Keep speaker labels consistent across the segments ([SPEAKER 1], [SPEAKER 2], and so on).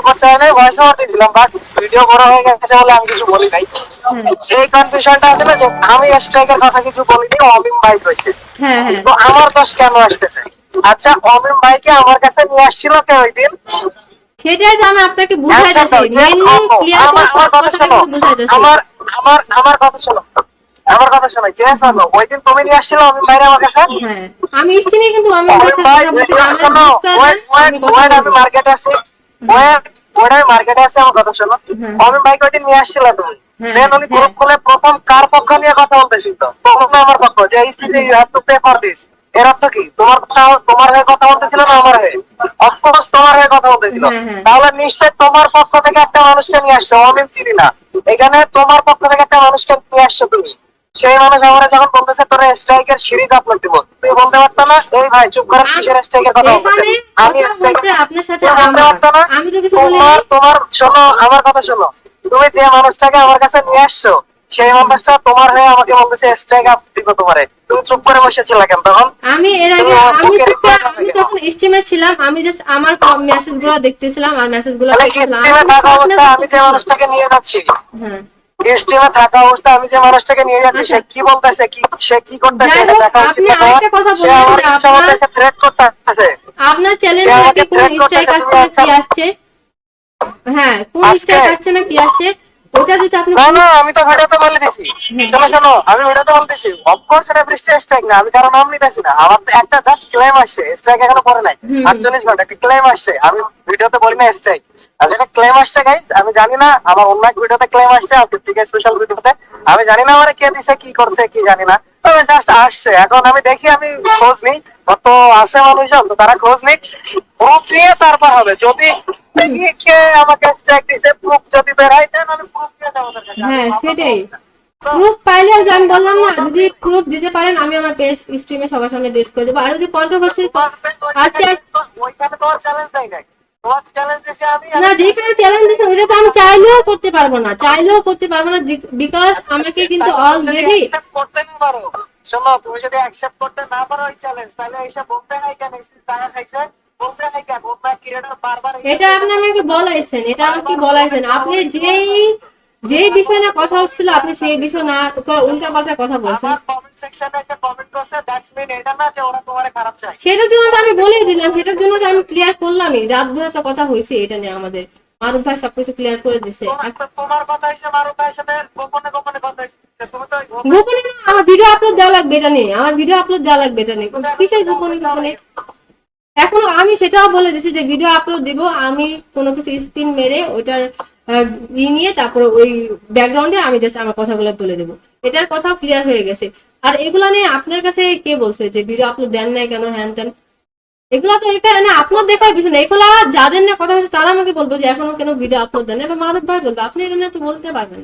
[SPEAKER 1] করতে হয় নাই ভয়েস ওভার দিয়েছিলাম বাট ভিডিও বড় হয়ে গেছে বলে আমি কিছু বলি নাই। এই কনফিউশনটা আছে না যে আমি স্ট্রাইকের কথা কিছু বলিনি অমিম ভাই কইছে। তো আমার দোষ কেন আসতেছে? আচ্ছা অমিম ভাইকে আমার কাছে নিয়ে আসছিল কে ওই দিন?
[SPEAKER 2] সেটাই তো আমি আপনাকে বুঝাইতেছি
[SPEAKER 1] একটা যে
[SPEAKER 2] মেনলি
[SPEAKER 1] অন্য-
[SPEAKER 2] ক্লিয়ার করে সব কথাটা কিন্তু বুঝাইতেছি
[SPEAKER 1] আমার আমার আমার কথা শোনো। আমার কথা শোনো। যে শোনো ওই দিন তুমি নিয়ে আসছিল অমিম ভাইরে আমার কাছে?
[SPEAKER 2] হ্যাঁ। আমি কিন্তু আমি
[SPEAKER 1] অমিম ভাই
[SPEAKER 2] কথা
[SPEAKER 1] মার্কেটে আছি। ওয়েট ওয়েট মার্কেটে আছি আমার কথা শোনো। ভাই কয়দিন নিয়ে আসছিল তুমি দেন উনি। গ্রুপ খুলে প্রথম কার পক্ষ নিয়ে কথা বলতেছিল? তো তখন আমার পক্ষ যে এই স্টিতে you have to pay for this এর অর্থ কি? তোমার কথা তোমার হয়ে কথা বলতেছিল না আমার হয়ে? অফকোর্স তোমার হয়ে কথা বলতেছিল। তাহলে নিশ্চয় তোমার পক্ষ থেকে একটা মানুষকে নিয়ে আসছো। অমিম চিনি না। এখানে তোমার পক্ষ থেকে একটা মানুষকে নিয়ে আসছো তুমি। সেই মানুষ আমার যখন বলতেছে তোর স্ট্রাইকের সিরিজ আপলোড দিব। তুমি বলতে পারতো না। এই ভাই চুপ করে কিসের স্ট্রাইকের কথা
[SPEAKER 2] এখানে
[SPEAKER 1] আমি
[SPEAKER 2] আপনার সাথে
[SPEAKER 1] বলতে। পারতো না।
[SPEAKER 2] আমি তো কিছু বলিনি।
[SPEAKER 1] তোমার তোমার শোনো আমার কথা শোনো। তুমি যে মানুষটাকে আমার কাছে নিয়ে আসছো সেই মানুষটা তোমার হয়ে আমাকে বলতেছে স্ট্রাইক আপ দিব তোমারে। তুমি চুপ করে বসেছিল কেন তখন?
[SPEAKER 2] আমি এর আগে আমি আমি যখন স্টিমে ছিলাম আমি জাস্ট আমার মেসেজগুলো দেখতেছিলাম আর
[SPEAKER 1] মেসেজগুলো
[SPEAKER 2] দেখছিলাম
[SPEAKER 1] আমি যে মানুষটাকে নিয়ে যাচ্ছি।
[SPEAKER 2] হ্যাঁ।
[SPEAKER 1] স্টিমে থাকা অবস্থায় আমি যে মানুষটাকে নিয়ে যাচ্ছি সে কি বলতেছে কি সে কি করতেছে
[SPEAKER 2] যাই
[SPEAKER 1] এটা
[SPEAKER 2] হোক,
[SPEAKER 1] দেখা উচিত
[SPEAKER 2] আপনি
[SPEAKER 1] না সে আমার ইচ্ছা মতো
[SPEAKER 2] আপনার-
[SPEAKER 1] এসে করতেছে।
[SPEAKER 2] আপনার চ্যানেলে নাকি কোন স্ট্রাইক আসছে না কি
[SPEAKER 1] আচ্ছা-
[SPEAKER 2] আসছে? হ্যাঁ কোন স্ট্রাইক আসছে না কি আসছে? ওটা যদি আপনি
[SPEAKER 1] না না আমি তো ভিডিওতে বলে দিছি। শোনো শোনো আমি ভিডিওতে বলতেছি অফকোর্স এটা বৃষ্টি স্ট্রাইক না আমি কারও নাম নিতেছি না। আমার তো একটা জাস্ট ক্লেম আসছে স্ট্রাইক এখনও পরে নাই। আটচল্লিশ ঘণ্টা একটা ক্লেম আসছে আমি ভিডিওতে বলি না স্ট্রাইক আর যেটা ক্লেম আসছে গাইজ আমি জানি না আমার অন্য এক ভিডিওতে ক্লেম আসছে আর স্পেশাল ভিডিওতে। আমি জানি না আমার কে দিছে কি করছে কি জানি না। তবে জাস্ট আসছে। এখন আমি দেখি আমি খোঁজ নিই। তো আসে মানুষজন তো তারা খোঁজ নিক। প্রুফ নিয়ে তারপর হবে। যদি কে আমাকে স্ট্রাইক দিছে প্রুফ যদি বের হয় then আমি প্রুফ দিয়ে দেবো।
[SPEAKER 2] হ্যাঁ সেটাই। প্রুফ পাইলে ওই যে আমি বললাম না যদি প্রুফ দিতে পারেন আমি আমার পেজ স্ট্রিমে সবার সামনে ডেট করে দেবো। আর ওই যে কন্ট্রোভার্সি আচ্ছা।
[SPEAKER 1] তোমার চ্যালেঞ্জ দেয়
[SPEAKER 2] না যেখানে চ্যালেঞ্জ দিয়েছেন ওটা তো আমি চাইলেও করতে পারব না। চাইলেও করতে পারব না বিকজ আমাকে কিন্তু অলরেডি
[SPEAKER 1] করতে না পারো শোনো তুমি যদি অ্যাকসেপ্ট করতে না পারো ওই চ্যালেঞ্জ তাহলে এইসব বলতে নাই কেন? টাকা খাইছে বলতে নাই কেন? অন্য ক্রিয়েটর বারবার
[SPEAKER 2] এটা আপনি আমাকে বলাইছেন এটা আমাকে বলাইছেন। আপনি যেই যেই বিষয় না কথা হচ্ছিল আপনি সেই বিষয় না উল্টা পাল্টা কথা বলছেন।
[SPEAKER 1] আমার কমেন্ট সেকশনে এসে কমেন্ট করছে দ্যাটস মিন এটা না যে ওরা তোমারে খারাপ চায়।
[SPEAKER 2] সেটার জন্য তো আমি বলেই দিলাম সেটার জন্য তো আমি ক্লিয়ার করলামই। রাত ভোরে তো কথা হয়েছে এটা নিয়ে আমাদের। মারুফ ভাই সবকিছু ক্লিয়ার করে দিছে
[SPEAKER 1] তোমার কথা মারুফ ভাইয়ের সাথে গোপনে গোপনে কথা তুমি তো
[SPEAKER 2] গোপনে না আমার ভিডিও আপলোড দেওয়া লাগবে এটা নিয়ে। আমার ভিডিও আপলোড দেওয়া লাগবে এটা নিয়ে। কিসের গোপনে গোপনে? এখনও আমি সেটাও বলে দিছি যে ভিডিও আপলোড দিব আমি কোনো কিছু স্পিন মেরে ওইটার আহ, ই নিয়ে তারপরে ওই ব্যাকগ্রাউন্ডে আমি জাস্ট আমার কথাগুলো বলে দেবো। এটার কথাও ক্লিয়ার হয়ে গেছে। আর এগুলা নিয়ে আপনার কাছে কে বলছে যে ভিডিও আপলোড দেন নাই কেন? হ্যান ত্যান? এগুলো তো এখানে আপনার দেখার বিষয় না। এগুলা যাদের নিয়ে কথা হচ্ছে তারা আমাকে বলব যে, এখনও কেন ভিডিও আপলোড দেন এবার মারুফ ভাই বলব, আপনি এটা নিয়ে তো বলতে পারবেন।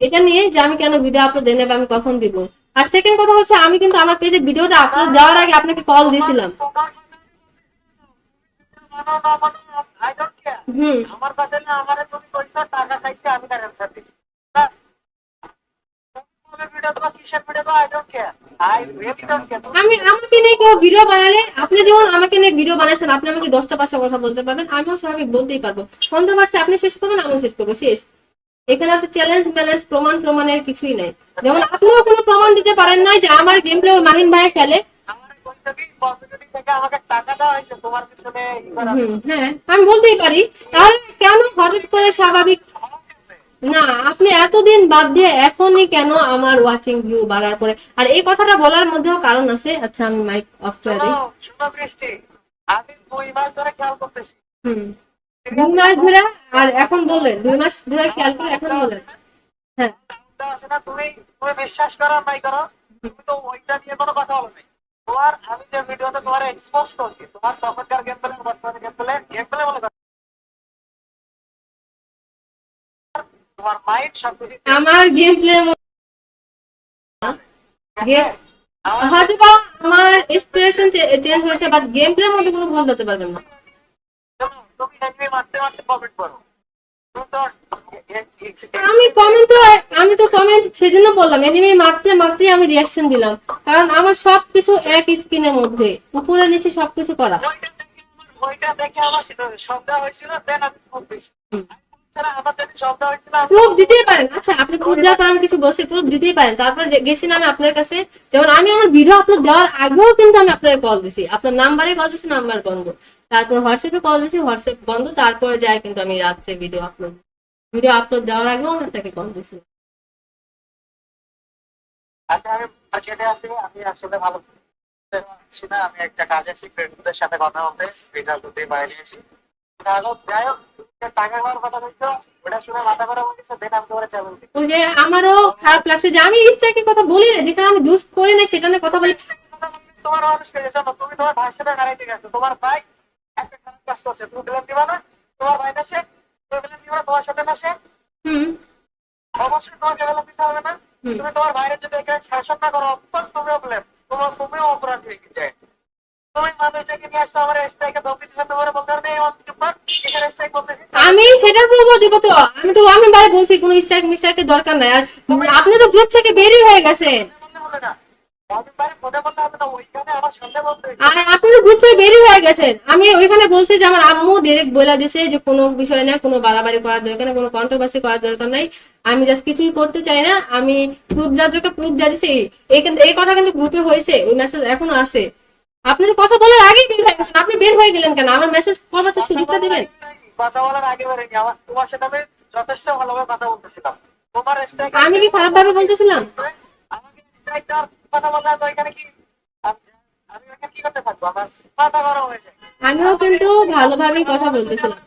[SPEAKER 2] এটা নিয়ে যে, আমি কেন ভিডিও আপলোড দেন আমি কখন দিব? আর সেকেন্ড কথা হচ্ছে, আমি কিন্তু আমার পেজে ভিডিওটা আপলোড দেওয়ার আগে আপনাকে কল দিয়েছিলাম
[SPEAKER 1] আমার কাছে না আমার তুমি কইছো টাকা খাইছে আমি তার অ্যানসার দিছি।
[SPEAKER 2] আমি আমাকে নিয়ে কেউ ভিডিও বানালে আপনি যেমন আমাকে নিয়ে ভিডিও বানাইছেন আপনি আমাকে দশটা পাঁচটা কথা বলতে পারবেন আমিও স্বাভাবিক বলতেই পারব। কন্ট্রোভার্সি আপনি শেষ করবেন আমিও শেষ করব শেষ। এখানে তো চ্যালেঞ্জ প্রমাণ প্রমাণের কিছুই নাই। যেমন আপনিও কোনো প্রমাণ দিতে পারেন নাই যে আমার গেম প্লে মাহিন ভাই খেলে হ্যাঁ আমি বলতেই পারি। তাহলে কেন হঠাৎ করে স্বাভাবিক না আপনি এতদিন বাদ দিয়ে এখনই কেন আমার ওয়াচিং ভিউ বাড়ার পরে? আর এই কথাটা বলার মধ্যেও কারণ আছে। আচ্ছা আমি মাইক অফ করে দিই।
[SPEAKER 1] আমি দুই মাস ধরে খেয়াল করতেছি।
[SPEAKER 2] হুম দুই মাস ধরে আর এখন বললেন দুই মাস ধরে খেয়াল করে এখন বললেন হ্যাঁ।
[SPEAKER 1] তুমি তুমি বিশ্বাস করো নাই করো তুমি তো ওইটা নিয়ে কোনো কথা বলো নাই। তোমার আমি যে ভিডিওতে তোমার এক্সপোজ করছি তোমার তখনকার গেম প্লে বর্তমানে গেম প্লে গেম প্লে বলে তোমার মাইন্ড সবকিছু
[SPEAKER 2] আমার গেম প্লে
[SPEAKER 1] আমার
[SPEAKER 2] হয়তো বা আমার ইন্সপিরেশন চেঞ্জ হয়েছে বাট গেম প্লের মধ্যে কোনো ভুল ধরতে পারবেন না।
[SPEAKER 1] তুমি এনিমি মারতে মারতে কমেন্ট করো।
[SPEAKER 2] আমি কমেন্ট তো, আমি তো কমেন্ট সেজন্য বললাম। এনিমি মারতে মারতে আমি রিয়াকশন দিলাম। কারণ আমার সবকিছু এক স্ক্রিনের মধ্যে। উপরে নিচে সবকিছু করা।
[SPEAKER 1] আমি
[SPEAKER 2] প্রুফ দিতেই পারেন। আচ্ছা আপনি প্রুফ দেওয়ার পর আমি কিছু বলছি। প্রুফ দিতেই পারেন। তারপর যে- গেছি আমি আপনার কাছে। যেমন আমি আমার ভিডিও আপলোড দেওয়ার আগেও কিন্তু আমি আপনার কল দিছি। আপনার নাম্বারে কল দিছি নাম্বার বন্ধ। তারপর হোয়াটসঅ্যাপে কল দিছি হোয়াটসঅ্যাপ বন্ধ তারপরে যায় কিন্তু আমি রাত্রে ভিডিও আপলোড ভিডিও আপলোড দেওয়ার আগেও আমি আপনাকে কল দিছি
[SPEAKER 1] আচ্ছা আমি মার্কেটে আছি আমি আসলে ভালো আছি না আমি একটা কাজ আছি সাথে কথা বলতে এটা করতে বাইরে
[SPEAKER 2] আমারও খারাপ লাগছে যে আমি স্ট্রাইকের কথা বলি না যেখানে আমি দুষ করি না সেটা নিয়ে কথা বলি।
[SPEAKER 1] তোমার মানুষ তুমি তোমার ভাইয়ের সাথে তোমার ভাই
[SPEAKER 2] আমি সেটার প্রুফও দিব তো আমি তো আমি বলছি কোনো স্ট্রাইক মিস্ট্রাইকের দরকার নাই। আর আপনি তো গ্রুপ থেকে বেরিয়ে হয়ে গেছেন। আর আপনি গ্রুপ থেকে বেরিয়ে হয়ে গেছেন। আমি ওইখানে বলছি যে আমার আম্মু ডিরেক্ট বলে দিছে যে কোনো বিষয় না কোনো বাড়াবাড়ি করার দরকার নেই কোনো কন্ট্রোভার্সি করার দরকার নাই। আমি জাস্ট কিছুই করতে চাই না। আমি প্রুফ প্রুফ যা দিছে। এই কথা কিন্তু গ্রুপে হয়েছে ওই মেসেজ এখনও আছে। আপনি তো কথা বলার আগেই বের হয়ে গেছেন। আপনি বের হয়ে গেলেন কেন? আমার মেসেজ করবার তো সুযোগটা দিবেন
[SPEAKER 1] কথা বলার আগে বেরোয়নি আমার তোমার সাথে আমি যথেষ্ট ভালোভাবে কথা বলতেছিলাম। তোমার স্ট্রাইক
[SPEAKER 2] আমি কি খারাপ ভাবে বলতেছিলাম?
[SPEAKER 1] আমাকে স্ট্রাইক দেওয়ার কথা বললে আমি ওইখানে কি? আমি আমি কি করতে থাকব? আমার মাথা গরম হয়ে যায়।
[SPEAKER 2] আমিও কিন্তু ভালোভাবেই কথা বলতেছিলাম।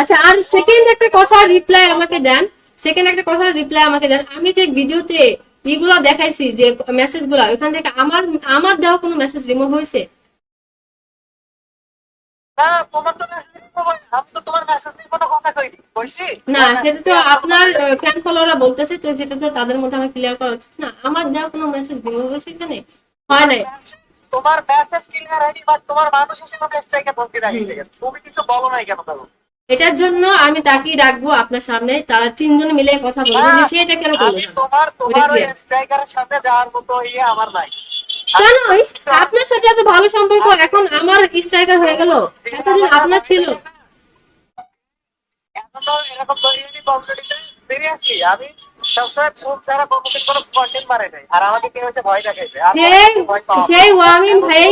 [SPEAKER 2] আচ্ছা আর সেকেন্ড একটা কথা রিপ্লাই আমাকে দেন। সেকেন্ড একটা কথা রিপ্লাই আমাকে দেন। আমি যে ভিডিওতে ইগুলো দেখাইছি যে মেসেজগুলা ওখান থেকে আমার আমার দেওয়া কোনো মেসেজ রিমুভ হয়েছে?
[SPEAKER 1] না তোমার তো মেসেজ আমি তো তোমার মেসেজ নিয়ে কোনো কথা কইনি। কইছি?
[SPEAKER 2] না সেটা তো আপনার ফ্যান ফলোয়াররা বলতেছে তো সেটা তো তাদের মধ্যে আমার ক্লিয়ার করা উচিত না। আমার দেওয়া কোনো মেসেজ রিমুভ হয়েছে এখানে হয় নাই।
[SPEAKER 1] তোমার মেসেজ ক্লিয়ার হয়নি বাট তোমার মানুষ এসে তোমাকে স্ট্রাইকে ধমকি রাখিয়েছে তুমি কিছু বলো নাই কেন তাহলে?
[SPEAKER 2] এটার জন্য আমি তাকিয়ে রাখব আপনার সামনে। তারা তিনজন মিলে কথা বলব যে সে এটা কেন করল
[SPEAKER 1] তোমার তোমার স্ট্রাইকারের সাথে যাওয়ার মতো ইয়ে আমার নাই।
[SPEAKER 2] কেন? আপনার সাথে এত ভালো সম্পর্ক এখন আমার স্ট্রাইকার হয়ে গেল। এতদিন আপনার ছিল।
[SPEAKER 1] এরকম সিরিয়াসলি আমি
[SPEAKER 2] সেই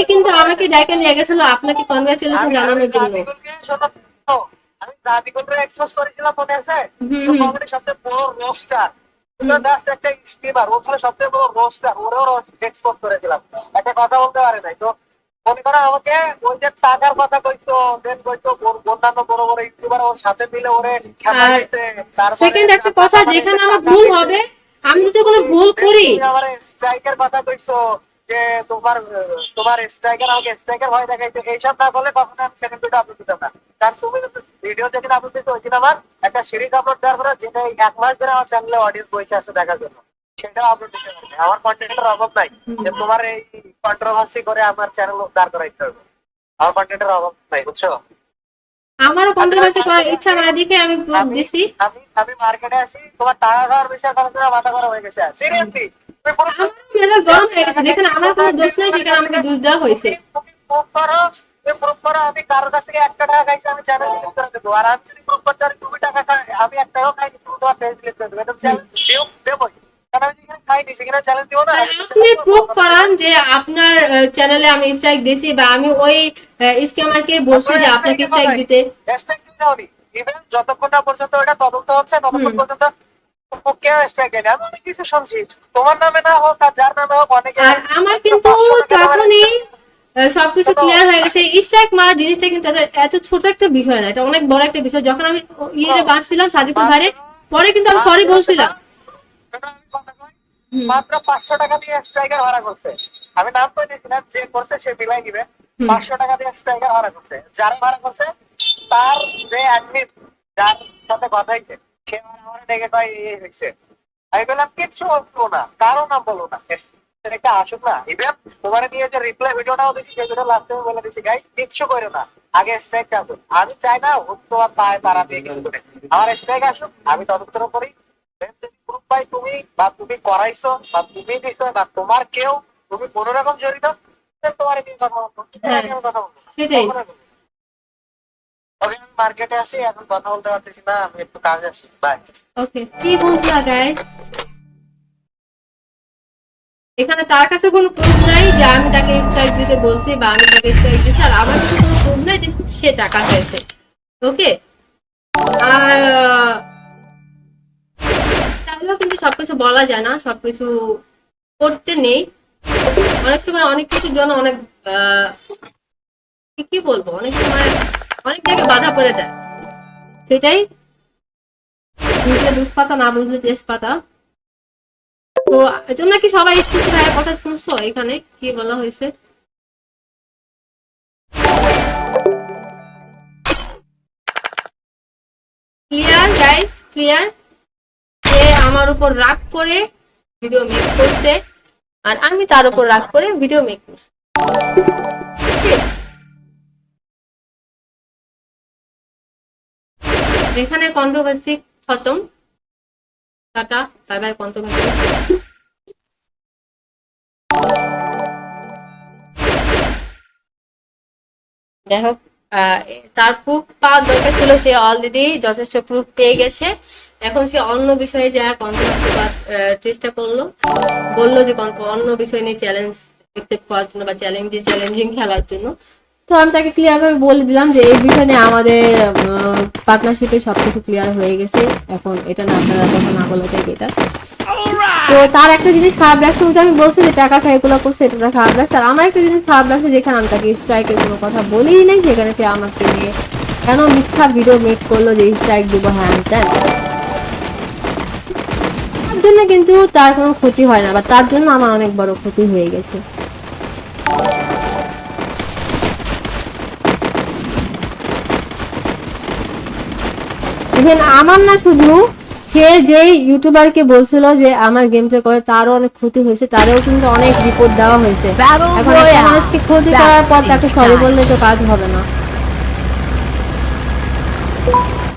[SPEAKER 2] কিন্তু আমাকে ডাইকে নিয়ে গেছিল। আপনাকে কনগ্রাচুলেশন জানানোর
[SPEAKER 1] আমি
[SPEAKER 2] জন্য।
[SPEAKER 1] আমি জাতিকুলকে এক্সপোজ করেছিলাম মনে আছে?
[SPEAKER 2] হুম।
[SPEAKER 1] সবচেয়ে বড় রোস্টার একটা স্টিমার ওখানে সবচেয়ে বড় রোস্টার ওরেও এক্সপোজ করেছিলাম একটা কথা বলতে পারে নাই তো মনে করো আমাকে ওই যে টাকার কথা কইতো দেন কইছো অন্যান্য বড় বড় ইউটিউবার ওর সাথে মিলে ওরে
[SPEAKER 2] সেকেন্ড একটা কথা যেখানে আমার ভুল হবে আমি যদি কোনো ভুল করি।
[SPEAKER 1] স্ট্রাইকের কথা কইছো যে তোমার তোমার স্ট্রাইকার আমাকে স্ট্রাইকার ভয় দেখাইছে এইসব না করলে কখনো আমি সেকেন্ড ভিডিও আপলোড দিতাম না। কারণ তুমি ভিডিও যেদিন আপলোড দিতে ওই দিন আমার একটা সিরিজ আপলোড দেওয়ার পরে যেটা এক মাস ধরে আমার চ্যানেলে অডিয়েন্স বসে আছে দেখার জন্য সেটা আপলোড দিতে পারবে আমার কন্টেন্টের অভাব নাই। যে তোমার এই কন্ট্রোভার্সি করে আমার চ্যানেল উদ্ধার করাইতে হবে। আমার কন্টেন্টের অভাব নাই বুঝছ?
[SPEAKER 2] আমারও কন্ট্রোভার্সি করার ইচ্ছা না দেখে আমি দিছি।
[SPEAKER 1] আমি আমি মার্কেটে আসি তোমার টাকা খাওয়ার বিষয়ে কারণে মাথা করা হয়ে গেছে। সিরিয়াসলি তুমি পুরো
[SPEAKER 2] আমার মেজাজ গরম হয়ে গেছে যেখানে আমার কোনো দোষ নাই সেখানে আমাকে দোষ দেওয়া হয়েছে
[SPEAKER 1] তুমি করো, তুমি proof করো, আমি কারোর কাছ থেকে একটা টাকা খাইছি, আমি channel delete করে দেবো। আর আমি যদি proof করতে পারি, তুমি টাকা খাই- আমি এক খাইনি, তুমি তোমার page delete করে দেবে। এটা challenge দিও- দেবোই। কারণ আমি যেখানে খাইনি, সেখানে challenge দিবো না।
[SPEAKER 2] আর আপনি প্রুফ করান যে আপনার চ্যানেলে আমি স্ট্রাইক দিছি বা আমি ওই স্ক্যামারকে বলছি যে আপনাকে স্ট্রাইক দিতে।
[SPEAKER 1] যতক্ষণ না পর্যন্ত ওটা তদন্ত হচ্ছে, ততক্ষণ পর্যন্ত দেয়নি। আমি কিছু শুনছি। তোমার নামে না হোক আর যার নামে হোক অনেকে
[SPEAKER 2] আর আমার কিন্তু তখনই সবকিছু ক্লিয়ার হয়ে গেছে। স্ট্রাইক মারা জিনিসটা কিন্তু এত- ছোট একটা বিষয় না এটা অনেক বড় একটা বিষয়। যখন আমি ইয়ে ভাইরে পরে কিন্তু আমি সরি বলছিলাম।
[SPEAKER 1] মাত্র পাঁচশো টাকা দিয়ে স্ট্রাইকার ভাড়া করছে। আমি নাম তো দেখি না যে করছে সে বিলাই দিবে। পাঁচশো টাকা দিয়ে স্ট্রাইকার ভাড়া করছে। যারা ভাড়া করছে তার যে অ্যাডমিন যার সাথে কথা হয়েছে সে আমার আমার ডেকে কয় এই হয়েছে। আমি বললাম কিচ্ছু বলব না কারও নাম বলব না। একটা আসুক না। ইভেন তোমার নিয়ে যে রিপ্লাই ভিডিওটাও দিচ্ছি সেই ভিডিও লাস্ট বলে দিচ্ছি গাইস কিচ্ছু করো না। আগে স্ট্রাইক আসুক আমি চাই না হুক তোমার পায়ে তারা দিয়ে আমার স্ট্রাইক আসুক আমি তদন্ত করি। গ্রুপ ভাই তুমি বা তুমি করাইছো বা তুমি দিছো বা তোমার কেউ তুমি কোন রকম জড়িত তোমার কথা বলব
[SPEAKER 2] হ্যাঁ।
[SPEAKER 1] কথা বলব
[SPEAKER 2] সেটাই।
[SPEAKER 1] মার্কেটে আসি এখন কথা বলতে পারতেছি না আমি একটু বাই
[SPEAKER 2] ওকে কি গাইস এখানে তার কাছে কোনো প্রুফ নাই যে আমি তাকে স্ট্রাইক দিতে বলছি বা আমি তাকে স্ট্রাইক দিচ্ছি আর আমার কাছে কোনো প্রুফ নাই যে সে টাকা পেয়েছে। ওকে আর আহ, চাইলেও কিন্তু সবকিছু বলা যায় না সবকিছু করতে নেই। অনেক সময় অনেক কিছুর জন্য অনেক কি বলব অনেক সময় অনেক জায়গায় বাধা পড়ে যায়। সেটাই। বুঝলে দুষ্পাতা না বুঝলে তেজপাতা। তো তোমরা কি সবাই এসেছি? ভাইয়ের কথা শুনছো এখানে? কি বলা হয়েছে? ক্লিয়ার গাইস ক্লিয়ার সে আমার উপর রাগ করে ভিডিও মেক করছে। আর আমি তার উপর রাগ করে ভিডিও মেক করছি। এখানে কন্ট্রোভার্সি খতম। টাটা বাই বাই কন্ট্রোভার্সি তার প্রুফ পাওয়ার দরকার ছিল, সে অলরেডি যথেষ্ট প্রুফ পেয়ে গেছে। এখন সে অন্য বিষয়ে যা কন্ট্রোভার্সি চেষ্টা করল, বলল যে অন্য বিষয় নিয়ে চ্যালেঞ্জ করার জন্য বা চ্যালেঞ্জিং চ্যালেঞ্জিং খেলার জন্য। তো আমি তাকে ক্লিয়ারভাবে বলে দিলাম যে এই বিষয় নিয়ে আমাদের পার্টনারশিপে সবকিছু ক্লিয়ার হয়ে গেছে। এখন এটা না আপনারা কথা না বলাটাই এটা। তো তার একটা জিনিস খারাপ লাগছে ওই যে আমি বলছি যে টাকা খাই এগুলো করছে, এটা খারাপ লাগছে। আর আমার একটা জিনিস খারাপ লাগছে, যেখানে আমি তাকে স্ট্রাইকের কোনো কথা বলেই নাই, সেখানে সে আমাকে নিয়ে কেন মিথ্যা ভিডিও মেক করল যে স্ট্রাইক দেবো হ্যাঁ ত্যান তার জন্য কিন্তু তার কোনো ক্ষতি হয় না, বা তার জন্য আমার অনেক বড় ক্ষতি হয়ে গেছে। ইভেন আমার না শুধু সে যেই ইউটিউবারকে বলছিল যে আমার গেম প্লে করে তারও অনেক ক্ষতি হয়েছে তারও কিন্তু অনেক রিপোর্ট দেওয়া হয়েছে। এখন মানুষকে ক্ষতি করার পর তাকে সরি বললে তো কাজ হবে না।